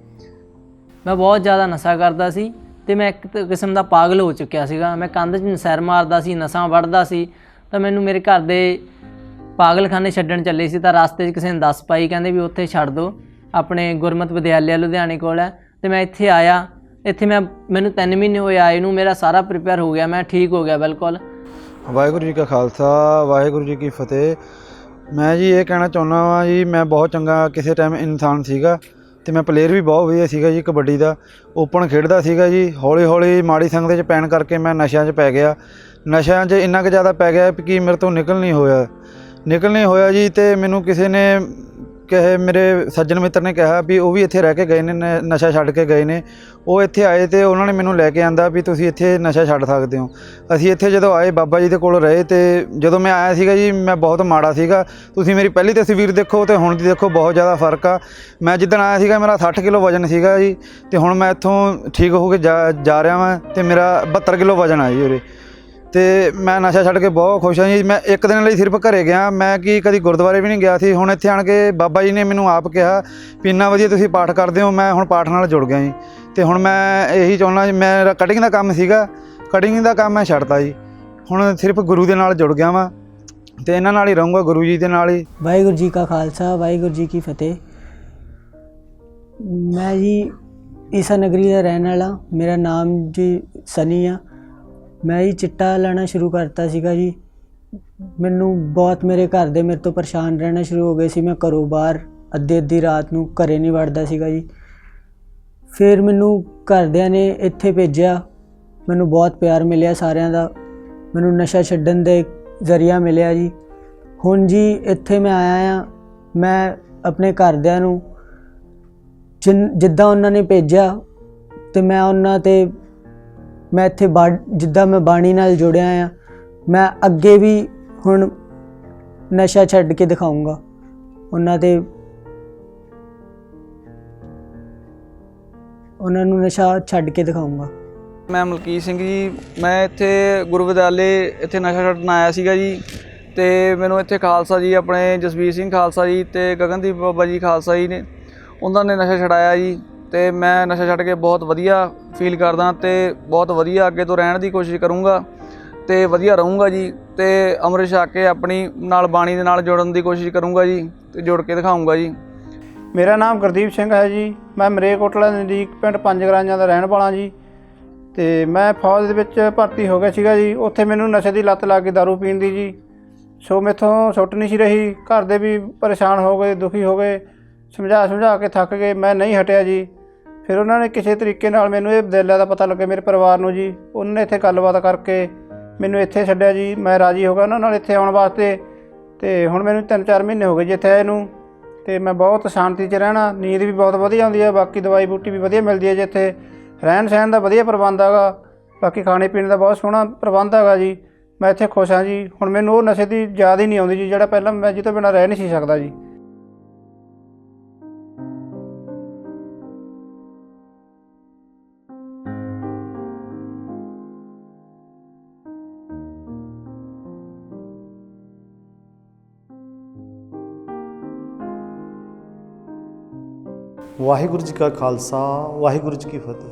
ਮੈਂ ਬਹੁਤ ਜ਼ਿਆਦਾ ਨਸ਼ਾ ਕਰਦਾ ਸੀ ਤੇ ਮੈਂ ਇੱਕ ਕਿਸਮ ਦਾ ਪਾਗਲ ਹੋ ਚੁੱਕਿਆ ਸੀਗਾ। ਮੈਂ ਕੰਧ 'ਚ ਸਿਰ ਮਾਰਦਾ ਸੀ, ਨਸਾਂ ਵੜਦਾ ਸੀ, ਤਾਂ ਮੈਨੂੰ ਮੇਰੇ ਘਰ ਦੇ ਪਾਗਲਖਾਨੇ ਛੱਡਣ ਚੱਲੇ ਸੀ, ਤਾਂ ਰਸਤੇ 'ਚ ਕਿਸੇ ਨੇ ਦੱਸ ਪਾਈ, ਕਹਿੰਦੇ ਵੀ ਉੱਥੇ ਛੱਡ ਦਿਓ ਆਪਣੇ ਗੁਰਮਤ ਵਿਦਿਆਲਿਆ ਲੁਧਿਆਣੇ ਕੋਲ ਹੈ। ਤੇ ਮੈਂ ਇੱਥੇ ਆਇਆ। ਇੱਥੇ ਮੈਂ, ਮੈਨੂੰ 3 ਮਹੀਨੇ ਹੋਏ ਆਏ ਨੂੰ, ਮੇਰਾ ਸਾਰਾ ਪ੍ਰਿਪੇਅਰ ਹੋ ਗਿਆ, ਮੈਂ ਠੀਕ ਹੋ ਗਿਆ ਬਿਲਕੁਲ। ਵਾਹਿਗੁਰੂ ਜੀ ਕਾ ਖਾਲਸਾ, ਵਾਹਿਗੁਰੂ ਜੀ ਕੀ ਫਤਿਹ। ਮੈਂ ਜੀ ਇਹ ਕਹਿਣਾ ਚਾਹੁੰਦਾ ਵਾਂ ਜੀ, ਮੈਂ ਬਹੁਤ ਚੰਗਾ ਕਿਸੇ ਟਾਈਮ ਇਨਸਾਨ ਸੀਗਾ ਤੇ ਮੈਂ ਪਲੇਅਰ ਵੀ ਬਹੁਤ ਵਧੀਆ ਸੀਗਾ ਜੀ, ਕਬੱਡੀ ਦਾ। ਓਪਨ ਖੇਡਦਾ ਸੀਗਾ ਜੀ ਹੌਲੀ ਹੌਲੀ ਮਾੜੀ ਸੰਗਤ 'ਚ ਪੈਣ ਕਰਕੇ ਮੈਂ ਨਸ਼ਿਆਂ 'ਚ ਪੈ ਗਿਆ। ਨਸ਼ਿਆਂ 'ਚ ਇੰਨਾ ਕੁ ਜ਼ਿਆਦਾ ਪੈ ਗਿਆ ਕਿ ਮੇਰੇ ਤੋਂ ਨਿਕਲ ਨਹੀਂ ਹੋਇਆ। ਨਿਕਲ ਨਹੀਂ ਹੋਇਆ ਜੀ ਤੇ ਮੈਨੂੰ ਕਿਸੇ ਨੇ ਕਹੇ ਮੇਰੇ ਸੱਜਣ ਮਿੱਤਰ ਨੇ ਕਿਹਾ ਵੀ ਉਹ ਵੀ ਇੱਥੇ ਰਹਿ ਕੇ ਗਏ ਨੇ ਨਸ਼ਾ ਛੱਡ ਕੇ ਗਏ ਨੇ। ਉਹ ਇੱਥੇ ਆਏ ਤੇ ਉਹਨਾਂ ਨੇ ਮੈਨੂੰ ਲੈ ਕੇ ਆਂਦਾ ਵੀ ਤੁਸੀਂ ਇੱਥੇ ਨਸ਼ਾ ਛੱਡ ਸਕਦੇ ਹੋ। ਅਸੀਂ ਇੱਥੇ ਜਦੋਂ ਆਏ, ਬਾਬਾ ਜੀ ਦੇ ਕੋਲ ਰਹੇ ਤੇ ਜਦੋਂ ਮੈਂ ਆਇਆ ਸੀਗਾ ਜੀ, ਮੈਂ ਬਹੁਤ ਮਾੜਾ ਸੀਗਾ। ਤੁਸੀਂ ਮੇਰੀ ਪਹਿਲੀ ਤਸਵੀਰ ਦੇਖੋ ਤੇ ਹੁਣ ਦੀ ਦੇਖੋ ਬਹੁਤ ਜ਼ਿਆਦਾ ਫ਼ਰਕ ਆ। ਮੈਂ ਜਿੱਦਣ ਆਇਆ ਸੀਗਾ, ਮੇਰਾ 60 ਕਿਲੋ ਵਜਨ ਸੀਗਾ ਜੀ, ਤੇ ਹੁਣ ਮੈਂ ਇੱਥੋਂ ਠੀਕ ਹੋ ਕੇ ਜਾ ਜਾ ਰਿਹਾ ਵਾਂ ਤੇ ਮੇਰਾ 72 ਕਿਲੋ ਵਜਨ ਆ ਜੀ ਉਰੇ। ਤੇ ਮੈਂ ਨਸ਼ਾ ਛੱਡ ਕੇ ਬਹੁਤ ਖੁਸ਼ ਹਾਂ ਜੀ। ਮੈਂ ਇੱਕ ਦਿਨ ਲਈ ਸਿਰਫ ਘਰੇ ਗਿਆ। ਮੈਂ ਕੀ ਕਦੀ ਗੁਰਦੁਆਰੇ ਵੀ ਨਹੀਂ ਗਿਆ ਸੀ। ਹੁਣ ਇੱਥੇ ਆਣ ਕੇ ਬਾਬਾ ਜੀ ਨੇ ਮੈਨੂੰ ਆਪ ਕਿਹਾ ਵੀ ਇੰਨਾ ਵਧੀਆ ਤੁਸੀਂ ਪਾਠ ਕਰਦੇ ਹੋ, ਮੈਂ ਹੁਣ ਪਾਠ ਨਾਲ ਜੁੜ ਗਿਆ ਜੀ। ਤੇ ਹੁਣ ਮੈਂ ਇਹੀ ਚਾਹੁੰਦਾ ਜੀ ਮੇਰਾ ਕਟਿੰਗ ਦਾ ਕੰਮ ਸੀਗਾ। ਕਟਿੰਗ ਦਾ ਕੰਮ ਮੈਂ ਛੱਡਤਾ ਜੀ। ਹੁਣ ਸਿਰਫ ਗੁਰੂ ਦੇ ਨਾਲ ਜੁੜ ਗਿਆ ਵਾਂ। ਤੇ ਇਹਨਾਂ ਨਾਲ ਹੀ ਰਹੂੰਗਾ ਗੁਰੂ ਜੀ ਦੇ ਨਾਲ ਹੀ। ਵਾਹਿਗੁਰੂ ਜੀ ਕਾ ਖਾਲਸਾ, ਵਾਹਿਗੁਰੂ ਜੀ ਕੀ ਫਤਿਹ। ਮੈਂ ਜੀ ਈਸਾ ਨਗਰੀ ਦਾ ਰਹਿਣ ਵਾਲਾ। ਮੇਰਾ ਨਾਮ ਜੀ ਸਨੀ ਆ। ਮੈਂ ਜੀ ਚਿੱਟਾ ਲੈਣਾ ਸ਼ੁਰੂ ਕਰਤਾ ਸੀਗਾ ਜੀ। ਮੈਨੂੰ ਬਹੁਤ ਮੇਰੇ ਘਰ ਦੇ ਮੇਰੇ ਤੋਂ ਪਰੇਸ਼ਾਨ ਰਹਿਣਾ ਸ਼ੁਰੂ ਹੋ ਗਏ ਸੀ। ਮੈਂ ਘਰੋਂ ਬਾਹਰ ਅੱਧੀ ਅੱਧੀ ਰਾਤ ਨੂੰ ਘਰੇ ਨਹੀਂ ਵੜਦਾ ਸੀਗਾ ਜੀ। ਫਿਰ ਮੈਨੂੰ ਘਰਦਿਆਂ ਨੇ ਇੱਥੇ ਭੇਜਿਆ। ਮੈਨੂੰ ਬਹੁਤ ਪਿਆਰ ਮਿਲਿਆ ਸਾਰਿਆਂ ਦਾ। ਮੈਨੂੰ ਨਸ਼ਾ ਛੱਡਣ ਦੇ ਜ਼ਰੀਆ ਮਿਲਿਆ ਜੀ। ਹੁਣ ਜੀ ਇੱਥੇ ਮੈਂ ਆਇਆ ਆ ਮੈਂ ਆਪਣੇ ਘਰਦਿਆਂ ਨੂੰ ਜਿਨ- ਜਿੱਦਾਂ ਉਹਨਾਂ ਨੇ ਭੇਜਿਆ ਤੇ ਮੈਂ ਉਹਨਾਂ ਤੇ ਮੈਂ ਇੱਥੇ ਬਾ- ਜਿੱਦਾਂ ਮੈਂ ਬਾਣੀ ਨਾਲ ਜੁੜਿਆ ਆ, ਮੈਂ ਅੱਗੇ ਵੀ ਹੁਣ ਨਸ਼ਾ ਛੱਡ ਕੇ ਦਿਖਾਊਂਗਾ। ਉਹਨਾਂ ਦੇ ਉਹਨਾਂ ਨੂੰ ਨਸ਼ਾ ਛੱਡ ਕੇ ਦਿਖਾਊਂਗਾ। ਮੈਂ ਮਲਕੀਤ ਸਿੰਘ ਜੀ, ਮੈਂ ਇੱਥੇ ਗੁਰੂ ਵਿਦਿਆਲੇ ਇੱਥੇ ਨਸ਼ਾ ਛੱਡਣ ਆਇਆ ਸੀਗਾ ਜੀ ਤੇ ਮੈਨੂੰ ਇੱਥੇ ਖਾਲਸਾ ਜੀ, ਆਪਣੇ ਜਸਵੀਰ ਸਿੰਘ ਖਾਲਸਾ ਜੀ ਤੇ ਗਗਨਦੀਪ ਬਾਬਾ ਜੀ ਖਾਲਸਾ ਜੀ ਨੇ, ਉਹਨਾਂ ਨੇ ਨਸ਼ਾ ਛਡਾਇਆ ਜੀ। ਤੇ ਮੈਂ ਨਸ਼ਾ ਛੱਡ ਕੇ ਬਹੁਤ ਵਧੀਆ ਫੀਲ ਕਰਦਾ ਤੇ ਬਹੁਤ ਵਧੀਆ ਅੱਗੇ ਤੋਂ ਰਹਿਣ ਦੀ ਕੋਸ਼ਿਸ਼ ਕਰੂੰਗਾ ਤੇ ਵਧੀਆ ਰਹੂੰਗਾ ਜੀ ਤੇ ਅੰਮ੍ਰਿਤ ਛਕ ਕੇ ਆਪਣੀ ਨਾਲ ਬਾਣੀ ਦੇ ਨਾਲ ਜੁੜਨ ਦੀ ਕੋਸ਼ਿਸ਼ ਕਰੂੰਗਾ ਜੀ ਤੇ ਜੁੜ ਕੇ ਦਿਖਾਊਂਗਾ ਜੀ। ਮੇਰਾ ਨਾਮ ਗੁਰਦੀਪ ਸਿੰਘ ਹੈ ਜੀ। ਮੈਂ ਮਰੇਕੋਟਲਾ ਨਜ਼ਦੀਕ ਪਿੰਡ ਪੰਜ ਗਰਾਈਆਂ ਦਾ ਰਹਿਣ ਵਾਲਾ ਜੀ। ਤੇ ਮੈਂ ਫੌਜ ਦੇ ਵਿੱਚ ਭਰਤੀ ਹੋ ਗਿਆ ਸੀਗਾ ਜੀ। ਉੱਥੇ ਮੈਨੂੰ ਨਸ਼ੇ ਦੀ ਲੱਤ ਲੱਗ ਗਈ दारू ਪੀਣ ਦੀ ਜੀ। ਸੋ ਮੈਥੋਂ ਸੁੱਟ ਨਹੀਂ ਸੀ ਰਹੀ। ਘਰ ਦੇ ਵੀ ਪਰੇਸ਼ਾਨ ਹੋ ਗਏ, ਦੁਖੀ ਹੋ ਗਏ। ਸਮਝਾ ਸਮਝਾ ਕੇ ਥੱਕ ਗਏ। ਮੈਂ ਨਹੀਂ ਹਟਿਆ ਜੀ। ਫਿਰ ਉਹਨਾਂ ਨੇ ਕਿਸੇ ਤਰੀਕੇ ਨਾਲ ਮੈਨੂੰ ਇਹ ਬਦਲਿਆ ਦਾ ਪਤਾ ਲੱਗਿਆ ਮੇਰੇ ਪਰਿਵਾਰ ਨੂੰ ਜੀ। ਉਹਨਾਂ ਨੇ ਇੱਥੇ ਗੱਲਬਾਤ ਕਰਕੇ ਮੈਨੂੰ ਇੱਥੇ ਛੱਡਿਆ ਜੀ। ਮੈਂ ਰਾਜੀ ਹੋ ਗਿਆ ਉਹਨਾਂ ਨਾਲ ਇੱਥੇ ਆਉਣ ਵਾਸਤੇ। ਤੇ ਹੁਣ ਮੈਨੂੰ 3-4 ਮਹੀਨੇ ਹੋ ਗਏ ਜੀ ਇੱਥੇ ਆਏ ਨੂੰ। ਤੇ ਮੈਂ ਬਹੁਤ ਸ਼ਾਂਤੀ 'ਚ ਰਹਿਣਾ। ਨੀਂਦ ਵੀ ਬਹੁਤ ਵਧੀਆ ਆਉਂਦੀ ਹੈ ਬਾਕੀ ਦਵਾਈ ਬੂਟੀ ਵੀ ਵਧੀਆ ਮਿਲਦੀ ਹੈ ਜੀ ਇੱਥੇ। ਰਹਿਣ ਸਹਿਣ ਦਾ ਵਧੀਆ ਪ੍ਰਬੰਧ ਹੈਗਾ। ਬਾਕੀ ਖਾਣੇ ਪੀਣੇ ਦਾ ਬਹੁਤ ਸੋਹਣਾ ਪ੍ਰਬੰਧ ਹੈਗਾ ਜੀ। ਮੈਂ ਇੱਥੇ ਖੁਸ਼ ਹਾਂ ਜੀ। ਹੁਣ ਮੈਨੂੰ ਉਹ ਨਸ਼ੇ ਦੀ ਯਾਦ ਹੀ ਨਹੀਂ ਆਉਂਦੀ ਜੀ। ਜਿਹੜਾ ਪਹਿਲਾਂ ਮੈਂ ਜਿਹ ਬਿਨਾਂ ਰਹਿ ਨਹੀਂ ਸੀ ਸਕਦਾ ਜੀ। ਵਾਹਿਗੁਰੂ ਜੀ ਕਾ ਖਾਲਸਾ, ਵਾਹਿਗੁਰੂ ਜੀ ਕੀ ਫਤਿਹ।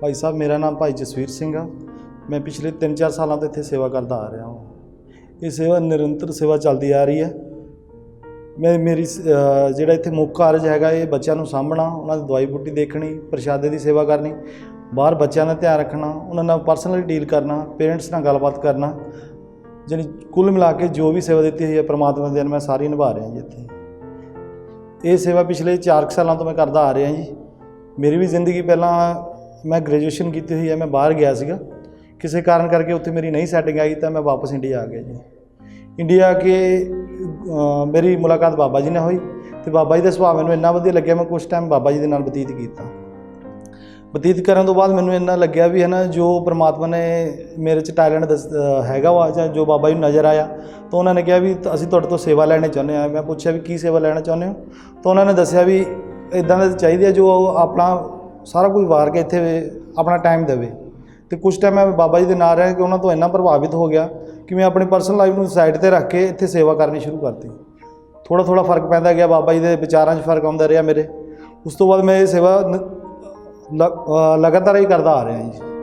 ਭਾਈ ਸਾਹਿਬ, ਮੇਰਾ ਨਾਮ ਭਾਈ ਜਸਵੀਰ ਸਿੰਘ ਆ। ਮੈਂ ਪਿਛਲੇ 3-4 ਸਾਲਾਂ ਤੋਂ ਇੱਥੇ ਸੇਵਾ ਕਰਦਾ ਆ ਰਿਹਾ ਹਾਂ। ਇਹ ਸੇਵਾ ਨਿਰੰਤਰ ਸੇਵਾ ਚੱਲਦੀ ਆ ਰਹੀ ਹੈ। ਮੈਂ, ਮੇਰੀ ਸ- ਜਿਹੜਾ ਇੱਥੇ ਮੁੱਖ ਕਾਰਜ ਹੈਗਾ, ਇਹ ਬੱਚਿਆਂ ਨੂੰ ਸਾਂਭਣਾ, ਉਹਨਾਂ ਦੀ ਦਵਾਈ ਬੂਟੀ ਦੇਖਣੀ, ਪ੍ਰਸ਼ਾਦੇ ਦੀ ਸੇਵਾ ਕਰਨੀ, ਬਾਹਰ ਬੱਚਿਆਂ ਦਾ ਧਿਆਨ ਰੱਖਣਾ, ਉਹਨਾਂ ਨਾਲ ਪਰਸਨਲੀ ਡੀਲ ਕਰਨਾ ਪੇਰੈਂਟਸ ਨਾਲ ਗੱਲਬਾਤ ਕਰਨਾ, ਜਾਣੀ ਕੁੱਲ ਮਿਲਾ ਕੇ ਜੋ ਵੀ ਸੇਵਾ ਦਿੱਤੀ ਹੋਈ ਹੈ, ਪ੍ਰਮਾਤਮਾ ਦੇ ਨਾਲ ਮੈਂ ਸਾਰੀ ਨਿਭਾ ਰਿਹਾ ਜੀ ਇੱਥੇ। ਇਹ ਸੇਵਾ ਪਿਛਲੇ 4 ਕੁ ਸਾਲਾਂ ਤੋਂ ਮੈਂ ਕਰਦਾ ਆ ਰਿਹਾ ਜੀ। ਮੇਰੀ ਵੀ ਜ਼ਿੰਦਗੀ ਪਹਿਲਾਂ ਮੈਂ ਗ੍ਰੈਜੂਏਸ਼ਨ ਕੀਤੀ ਹੋਈ ਹੈ, ਮੈਂ ਬਾਹਰ ਗਿਆ ਸੀਗਾ। ਕਿਸੇ ਕਾਰਨ ਕਰਕੇ ਉੱਥੇ ਮੇਰੀ ਨਹੀਂ ਸੈਟਿੰਗ ਆਈ ਤਾਂ ਮੈਂ ਵਾਪਸ ਇੰਡੀਆ ਆ ਗਿਆ ਜੀ। ਇੰਡੀਆ ਆ ਕੇ ਮੇਰੀ ਮੁਲਾਕਾਤ ਬਾਬਾ ਜੀ ਨਾਲ ਹੋਈ ਤੇ ਬਾਬਾ ਜੀ ਦਾ ਸੁਭਾਅ ਮੈਨੂੰ ਇੰਨਾ ਵਧੀਆ ਲੱਗਿਆ, ਮੈਂ ਕੁਝ ਟਾਈਮ ਬਾਬਾ ਜੀ ਦੇ ਨਾਲ ਬਤੀਤ ਕੀਤਾ। ਬਤੀਤ ਕਰਨ ਤੋਂ ਬਾਅਦ ਮੈਨੂੰ ਇੰਨਾ ਲੱਗਿਆ ਵੀ ਹੈ ਨਾ ਜੋ ਪ੍ਰਮਾਤਮਾ ਨੇ ਮੇਰੇ 'ਚ ਟੈਲੈਂਟ ਹੈਗਾ ਵਾ ਜਾਂ ਜੋ ਬਾਬਾ ਜੀ ਨੂੰ ਨਜ਼ਰ ਆਇਆ, ਤਾਂ ਉਹਨਾਂ ਨੇ ਕਿਹਾ ਵੀ ਅਸੀਂ ਤੁਹਾਡੇ ਤੋਂ ਸੇਵਾ ਲੈਣੀ ਚਾਹੁੰਦੇ ਹਾਂ। ਮੈਂ ਪੁੱਛਿਆ ਵੀ ਕੀ ਸੇਵਾ ਲੈਣਾ ਚਾਹੁੰਦੇ ਹੋ? ਤਾਂ ਉਹਨਾਂ ਨੇ ਦੱਸਿਆ ਵੀ ਇਦਾਂ ਦਾ ਚਾਹੀਦੀ ਹੈ ਜੋ ਆਪਣਾ ਸਾਰਾ ਕੁਝ ਵਾਰ ਕੇ ਇੱਥੇ ਆਪਣਾ ਟਾਈਮ ਦੇਵੇ। ਤੇ ਕੁਝ ਟਾਈਮ ਮੈਂ ਬਾਬਾ ਜੀ ਦੇ ਨਾਲ ਰਿਹਾ ਕਿ ਉਹਨਾਂ ਤੋਂ ਇੰਨਾ ਪ੍ਰਭਾਵਿਤ ਹੋ ਗਿਆ ਕਿ ਮੈਂ ਆਪਣੀ ਪਰਸਨਲ ਲਾਈਫ ਨੂੰ ਸਾਈਡ ਤੇ ਰੱਖ ਕੇ ਇੱਥੇ ਸੇਵਾ ਕਰਨੀ ਸ਼ੁਰੂ ਕਰਤੀ। ਥੋੜਾ ਥੋੜਾ ਫ਼ਰਕ ਪੈਂਦਾ ਗਿਆ, ਬਾਬਾ ਜੀ ਦੇ ਵਿਚਾਰਾਂ 'ਚ ਫ਼ਰਕ ਆਉਂਦਾ ਰਿਹਾ ਮੇਰੇ। ਉਸ ਤੋਂ ਬਾਅਦ ਮੈਂ ਇਹ ਸੇਵਾ ਨ- ਲਗਾਤਾਰ ਹੀ ਕਰਦਾ ਆ ਰਿਹਾ ਜੀ।